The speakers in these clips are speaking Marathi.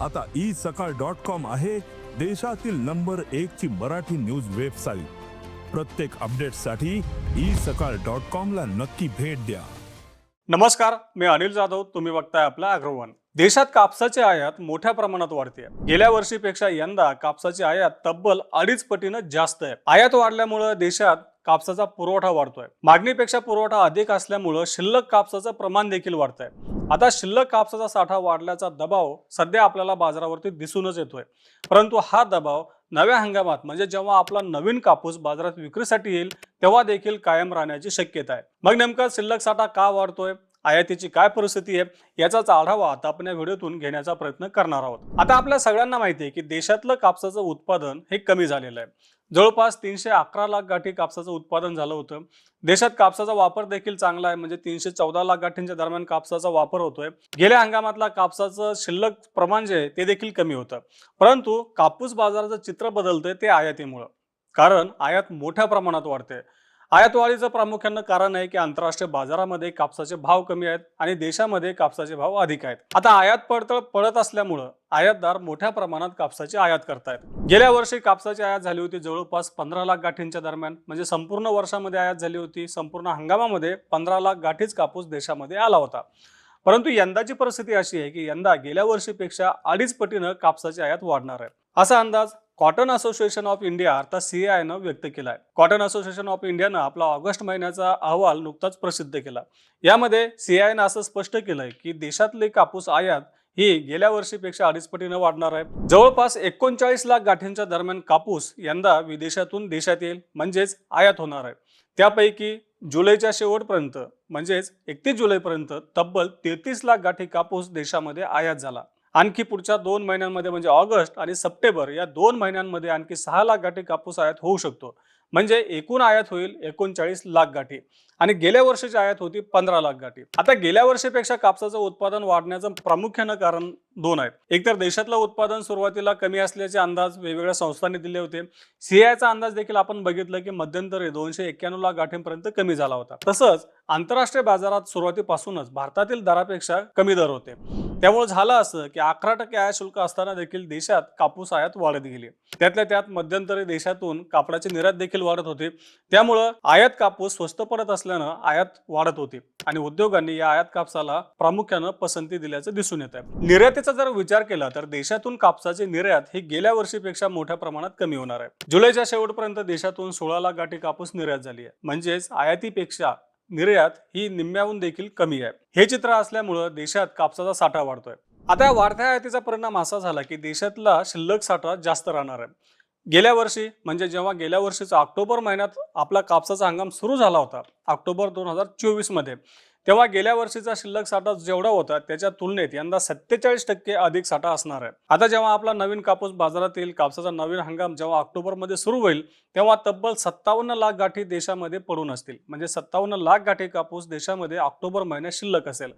आता ई सकाळ डॉट कॉम आहे देशातील नंबर एक ची मराठी न्यूज वेबसाईट. प्रत्येक अपडेटसाठी ई सकाळ डॉट कॉम ला नक्की भेट द्या. नमस्कार मी अनिल जाधव तुम्ही बघताय आपला अग्रवन. देशात कापसाची आयात मोठ्या प्रमाणात वाढते. गेल्या वर्षीपेक्षा यंदा कापसाची आयात तब्बल अडीच पटीनं जास्त आहे. आयात वाढल्यामुळे देशात कापसाचा पुरवठा वाढतोय. मागणीपेक्षा पुरवठा अधिक असल्यामुळं शिल्लक कापसाचं प्रमाण देखील वाढत आहे आता शिल्लक कापसाचा साठा वाढल्याचा दबाव सध्या आपल्याला बाजारावरती दिसूनच येतोय. परंतु हा दबाव नव्या हंगामात म्हणजे जेव्हा आपला नवीन कापूस बाजारात विक्रीसाठी येईल तेव्हा देखील कायम राहण्याची शक्यता आहे. मग नेमका शिल्लक साठा का वाढतोय? आयातीची काय परिस्थिती आहे याचाच आढावा आता आपण या व्हिडिओतून घेण्याचा प्रयत्न करणार आहोत. आता आपल्या सगळ्यांना माहिती आहे की देशातलं कापसाचं उत्पादन हे कमी झालेलं आहे. जवळपास तीनशे अकरा लाख गाठी कापसाचं उत्पादन झालं होतं. देशात कापसाचा वापर देखील चांगला आहे म्हणजे तीनशे चौदा लाख गाठींच्या दरम्यान कापसाचा वापर होतोय. गेल्या हंगामातला कापसाचं शिल्लक प्रमाण जे आहे ते देखील कमी होतं. परंतु कापूस बाजाराचं चित्र बदलतंय ते आयातीमुळं. कारण आयात मोठ्या प्रमाणात वाढते आयातवाढीचं प्रामुख्यानं कारण आहे की आंतरराष्ट्रीय बाजारामध्ये कापसाचे भाव कमी आहेत आणि देशामध्ये कापसाचे भाव अधिक आहेत. आता आयात पडतळ पडत असल्यामुळं आयातदार मोठ्या प्रमाणात कापसाची आयात करतायत. गेल्या वर्षी कापसाची आयात झाली होती जवळपास पंधरा लाख गाठींच्या दरम्यान म्हणजे संपूर्ण वर्षामध्ये आयात झाली होती संपूर्ण हंगामामध्ये पंधरा लाख गाठीच कापूस देशामध्ये आला होता. परंतु यंदाची परिस्थिती अशी आहे की यंदा गेल्या वर्षीपेक्षा अडीच पटीनं कापसाची आयात वाढणार आहे. असा अंदाज कॉटन असोसिएशन ऑफ इंडिया अर्थात सीआयनं व्यक्त केला आहे कॉटन असोसिएशन ऑफ इंडियानं आपला ऑगस्ट महिन्याचा अहवाल नुकताच प्रसिद्ध केला. यामध्ये सीआयनं असं स्पष्ट केलंय की देशातले कापूस आयात ही गेल्या वर्षीपेक्षा अडीच पटीनं वाढणार आहे. जवळपास एकोणचाळीस लाख गाठींच्या दरम्यान कापूस यंदा विदेशातून देशात येईल म्हणजेच आयात होणार आहे. त्यापैकी जुलैच्या शेवटपर्यंत म्हणजेच एकतीस जुलैपर्यंत तब्बल तेहतीस लाख गाठी कापूस देशामध्ये आयात झाला. आणखी पुढच्या दोन महिन्यांमध्ये म्हणजे ऑगस्ट आणि सप्टेंबर या दोन महिन्यांमध्ये आणखी सहा लाख गाठी कापूस आयात होऊ शकतो. म्हणजे एकूण आयात होईल एकोणचाळीस लाख गाठी आणि गेल्या वर्षीची आयात होती पंधरा लाख गाठी. आता गेल्या वर्षीपेक्षा कापसाचं उत्पादन वाढण्याचं प्रामुख्यानं कारण दोन आहेत. एकतर देशातलं उत्पादन सुरुवातीला कमी असल्याचे अंदाज वेगवेगळ्या संस्थांनी दिले होते. सीआयचा अंदाज देखील आपण बघितलं की मध्यंतरी दोनशे एक्क्याण्णव लाख गाठींपर्यंत कमी झाला होता. तसंच आंतरराष्ट्रीय बाजारात सुरुवातीपासूनच भारतातील दरापेक्षा कमी दर होते. त्यामुळे झालं असं की अकरा टक्के आयात शुल्क असताना देखील देशात कापूस आयात वाढत गेली. त्यातल्या त्यात मध्यंतरी देशातून कापडाची निर्यात देखील वाढत होती. त्यामुळं आयात कापूस स्वस्त पडत असल्यानं आयात वाढत होती आणि उद्योगांनी या आयात कापसाला प्रामुख्यानं पसंती दिल्याचं दिसून येत आहे निर्यातीचा जर विचार केला तर देशातून कापसाची निर्यात ही गेल्या वर्षीपेक्षा मोठ्या प्रमाणात कमी होणार आहे. जुलैच्या शेवटपर्यंत देशातून सोळा लाख गाठी कापूस निर्यात झाली आहे. म्हणजेच आयातीपेक्षा निर्यात ही निम्म्याहून देखील कमी आहे. हे चित्र असल्यामुळं देशात कापसाचा साठा वाढतोय. आता या वाढत्या आयातीचा परिणाम असा झाला की देशातला शिल्लक साठा जास्त राहणार आहे. गेल्या वर्षी म्हणजे जेव्हा गेल्या वर्षीचा ऑक्टोबर महिन्यात आपला कापसाचा हंगाम सुरू झाला होता ऑक्टोबर दोन हजार चोवीसमध्ये तेव्हा गेल्या वर्षीचा शिल्लक साठा जेवढा होता त्याच्या तुलनेत यंदा सत्तेचाळीस टक्के अधिक साठा असणार आहे. आता जेव्हा आपला नवीन कापूस बाजारात येईल कापसाचा नवीन हंगाम जेव्हा ऑक्टोबरमध्ये सुरू होईल तेव्हा तब्बल सत्तावन्न लाख गाठी देशामध्ये पडून असतील. म्हणजे सत्तावन्न लाख गाठी कापूस देशामध्ये ऑक्टोबर महिन्यात शिल्लक असेल.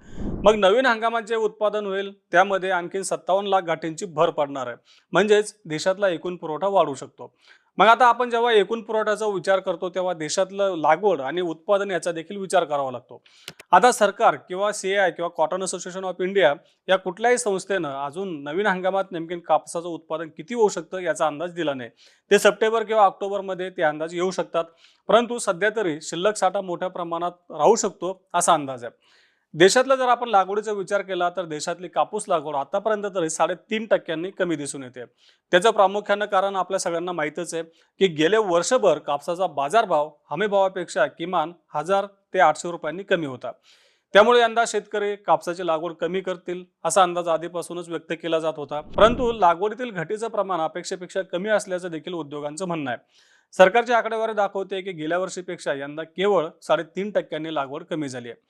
मग नवीन हंगामात जे उत्पादन होईल त्यामध्ये आणखी सत्तावन्न लाख गाठींची भर पडणार आहे. म्हणजेच देशातला एकूण पुरवठा वाढू शकतो. मग आता आपण जेव्हा एकूण पुरवठ्याचा विचार करतो तेव्हा देशातलं लागवड आणि उत्पादन याचा देखील विचार करावा लागतो. आता सरकार किंवा सी आय किंवा कॉटन असोसिएशन ऑफ इंडिया या कुठल्याही संस्थेनं अजून नवीन हंगामात नेमके कापसाचं उत्पादन किती होऊ शकतं याचा अंदाज दिला नाही. ते सप्टेंबर किंवा ऑक्टोबरमध्ये ते अंदाज येऊ शकतात. परंतु सध्या तरी शिल्लक साठा मोठ्या प्रमाणात राहू शकतो असा अंदाज आहे. देशातला जर आपण लागवडीचा विचार केला तर देशातली कापूस लागवड आतापर्यंत तरी साडेतीन टक्क्यांनी कमी दिसून येते. त्याचं प्रामुख्यानं कारण आपल्या सगळ्यांना माहीतच आहे की गेले वर्षभर कापसाचा बाजारभाव हमीभावापेक्षा किमान हजार ते आठशे रुपयांनी कमी होता. त्यामुळे यंदा शेतकरी कापसाची लागवड कमी करतील असा अंदाज आधीपासूनच व्यक्त केला जात होता. परंतु लागवडीतील घटीचं प्रमाण अपेक्षेपेक्षा कमी असल्याचं देखील उद्योगांचं म्हणणं आहे. सरकारची आकडेवारी दाखवते की गेल्या वर्षीपेक्षा यंदा केवळ साडेतीन टक्क्यांनी लागवड कमी झाली आहे.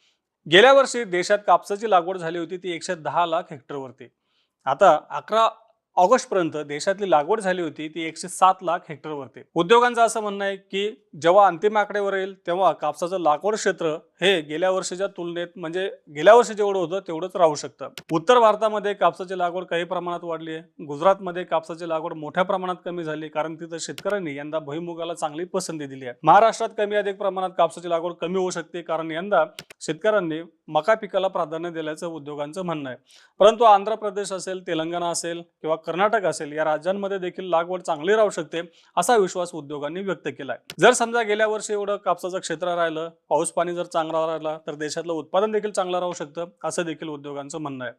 गेल्या वर्षी देशात कापसाची लागवड झाली होती ती एकशे दहा लाख हेक्टरवरती. आता अकरा ऑगस्टपर्यंत देशातली लागवड झाली होती ती एकशे सात लाख हेक्टरवरती. उद्योगांचं असं म्हणणं आहे की जेव्हा अंतिम आकडेवर येईल तेव्हा कापसाचं लागवड क्षेत्र हे गेल्या वर्षीच्या तुलनेत म्हणजे गेल्या वर्षी जेवढं होतं तेवढंच राहू शकतं. उत्तर भारतामध्ये कापसाची लागवड काही प्रमाणात वाढली आहे. गुजरातमध्ये कापसाची लागवड मोठ्या प्रमाणात कमी झाली कारण तिथं शेतकऱ्यांनी यंदा भुईमुगाला चांगली पसंती दिली आहे. महाराष्ट्रात कमी अधिक प्रमाणात कापसाची लागवड कमी होऊ शकते कारण यंदा शेतकऱ्यांनी मका पिकाला प्राधान्य दिल्याचं उद्योगांचं म्हणणं आहे. परंतु आंध्र प्रदेश असेल तेलंगणा असेल किंवा कर्नाटक असेल या राज्यांमध्ये देखील लागवड चांगली राहू शकते असा विश्वास उद्योगांनी व्यक्त केला आहे जर समजा गेल्या वर्षी एवढं कापसाचं क्षेत्र राहिलं पाऊस पाणी जर चांगलं राहिला तर देशातलं उत्पादन देखील चांगलं राहू शकतं असं देखील उद्योगांचं म्हणणं आहे.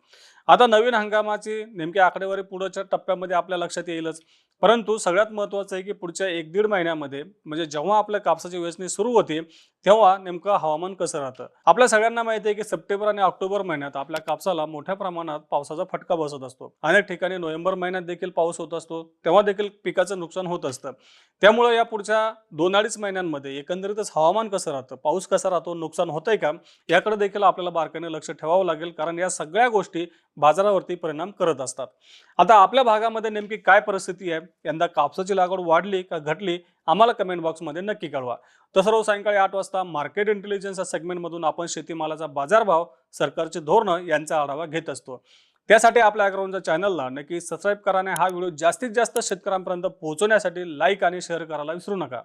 आता नवीन हंगामाची नेमकी आकडेवारी पुढच्या टप्प्यामध्ये आपल्या लक्षात येईलच. परंतु सगळ्यात महत्त्वाचं आहे की पुढच्या एक दीड महिन्यामध्ये म्हणजे जेव्हा आपल्या कापसाची वेचणी सुरू होते तेव्हा नेमकं हवामान कसं राहतं? आपल्या सगळ्यांना माहिती आहे की सप्टेंबर आणि ऑक्टोबर महिन्यात आपल्या कापसाला मोठ्या प्रमाणात पावसाचा फटका बसत असतो. अनेक ठिकाणी नोव्हेंबर महिन्यात देखील पाऊस होत असतो. तेव्हा देखील पिकाचं नुकसान होत असतं. त्यामुळे या पुढच्या दोन अडीच महिन्यांमध्ये एकंदरीतच हवामान कसं राहतं? पाऊस कसा राहतो? नुकसान होतंय का? याकडे देखील आपल्याला बारकाईने लक्ष ठेवावं लागेल. कारण या सगळ्या गोष्टी बाजारावरती परिणाम करत असतात. आता आपल्या भागामध्ये नेमकी काय परिस्थिती आहे? यंदा कापसाची लागवड वाढली का घटली? आम्हाला कमेंट बॉक्समध्ये नक्की कळवा. तसं रोज सायंकाळी आठ वाजता मार्केट इंटेलिजन्स या सेगमेंटमधून आपण शेतीमालाचा बाजारभाव सरकारचे धोरणं यांचा आढावा घेत असतो. त्यासाठी आपल्या अग्रवनच्या चॅनलला नक्की सबस्क्राईब करा आणि हा व्हिडिओ जास्तीत जास्त शेतकऱ्यांपर्यंत पोहोचवण्यासाठी लाईक आणि शेअर करायला विसरू नका.